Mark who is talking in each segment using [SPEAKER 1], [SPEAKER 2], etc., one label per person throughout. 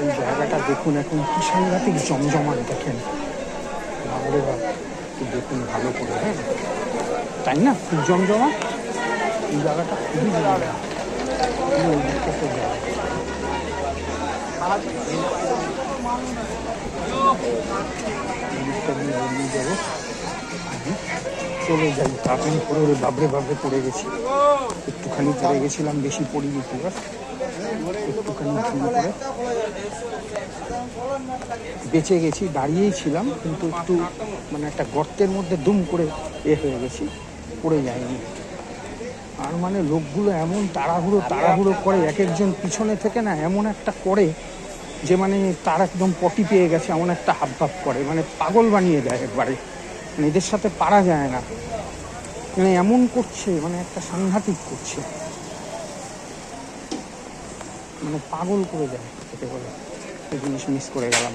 [SPEAKER 1] এই জায়গাটা দেখুন, এখন কি সাংঘাতিক জমজমাট দেখেন। বাবরে একটু দেখুন ভালো করে হ্যাঁ? তাই না? খুব জমজমাট? এই জায়গাটা খুবই যাব চলে যাই, তাড়াতাড়ি করে বাবরে বাবরে পড়ে গেছি। একটুখানি পড়ে গেছিলাম, বেশি পড়িনি খুব বেঁচে গেছি, দাঁড়িয়েই ছিলাম, কিন্তু একটু মানে একটা গর্তের মধ্যে দুম করে এ হয়ে গেছি, পড়ে যায়নি। আর মানে লোকগুলো এমন তাড়াহুড়ো তাড়াহুড়ো করে, এক একজন পিছনে থেকে না এমন একটা করে যে মানে তার একদম পটি পেয়ে গেছে, এমন একটা হাব ভাব করে মানে পাগল বানিয়ে দেয় একবারে। মানে এদের সাথে পারা যায় না। মানে এমন করছে মানে একটা সাংঘাতিক করছে। মানে পাগল করে দেয় খেতে বলে। এই জিনিস মিস করে গেলাম।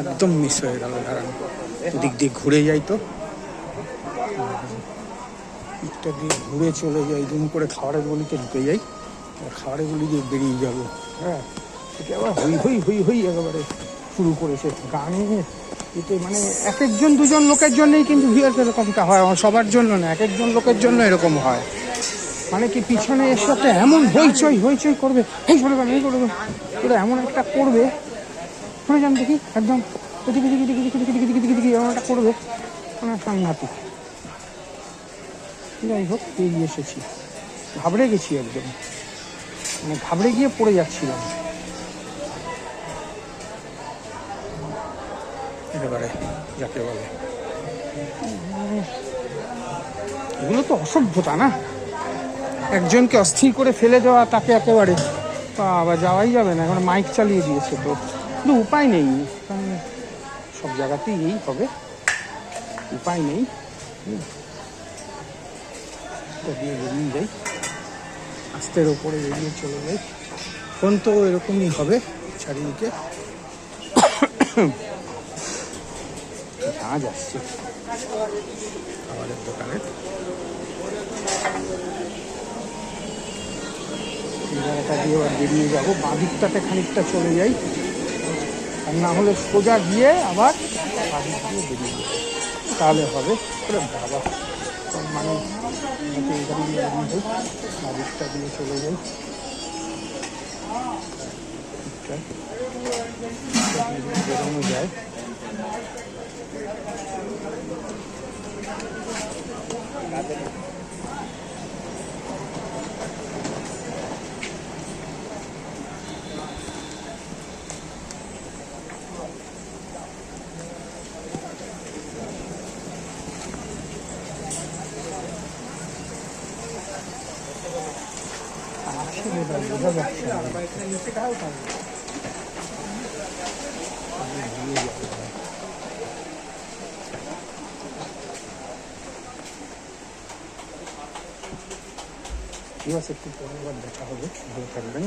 [SPEAKER 1] একদম মিস হয়ে গেল, দাঁড়ান। দিক দিয়ে ঘুরে যাই তো। দিকটা দিয়ে ঘুরে চলে যাই, দুম করে খাবারের গলিতে ঢুকে যাই। খাবারের গলি দিয়ে বেরিয়ে যাব। হ্যাঁ এটা আবার হই হই হই হই একেবারে শুরু করেছে গানে। এতে মানে এক একজন, দুজন লোকের জন্যই কিন্তু ভিয়ার এরকমটা হয় সবার জন্য না, এক একজন লোকের জন্য এরকম হয়। মানে কি পিছনে এর সাথে এমন হইচই হইচই করবে। এই সরে গেল এই করবে ওরা এমন একটা করবে। শুনে যান দেখি, একদম। দিকে দিকে দিকে দিকে দিকে দিকে দিকে দিকে এমন একটা করবে। মানে সাংঘাতিক। যাই হোক পেরিয়ে এসেছি। ঘাবড়ে গেছি একদম। মানে ঘাবড়ে গিয়ে পড়ে যাচ্ছিলাম। একেবারে, যাকে বলে। এগুলো তো অসভ্যতা না? একজনকে অস্থির করে ফেলে দেওয়া তাকে একেবারে আবার যাওয়াই যাবে না। এখন মাইক চালিয়ে দিয়েছে তো। কিন্তু উপায় নেই। কারণ সব জায়গাতেই এই হবে উপায় নেই। দিয়ে বেরিয়ে যাই। আস্তের ওপরে বেরিয়ে চলে যাই। ফোন তো এরকমই হবে চারিদিকে। ঝাঁজ আসছে। খাবারের দোকানে। জায়গাটা দিয়ে আবার বেরিয়ে যাব। বাঁ দিকটাতে খানিকটা চলে যাই। আর না হলে সোজা গিয়ে আবার বাঁ দিক দিয়ে বেরিয়ে যাব। তাহলে হবে বাবা মানে আমাকে দিয়ে চলে যাই। যায় ঠিক আছে একটু পরে দেখা হবে ভালো থাকবেন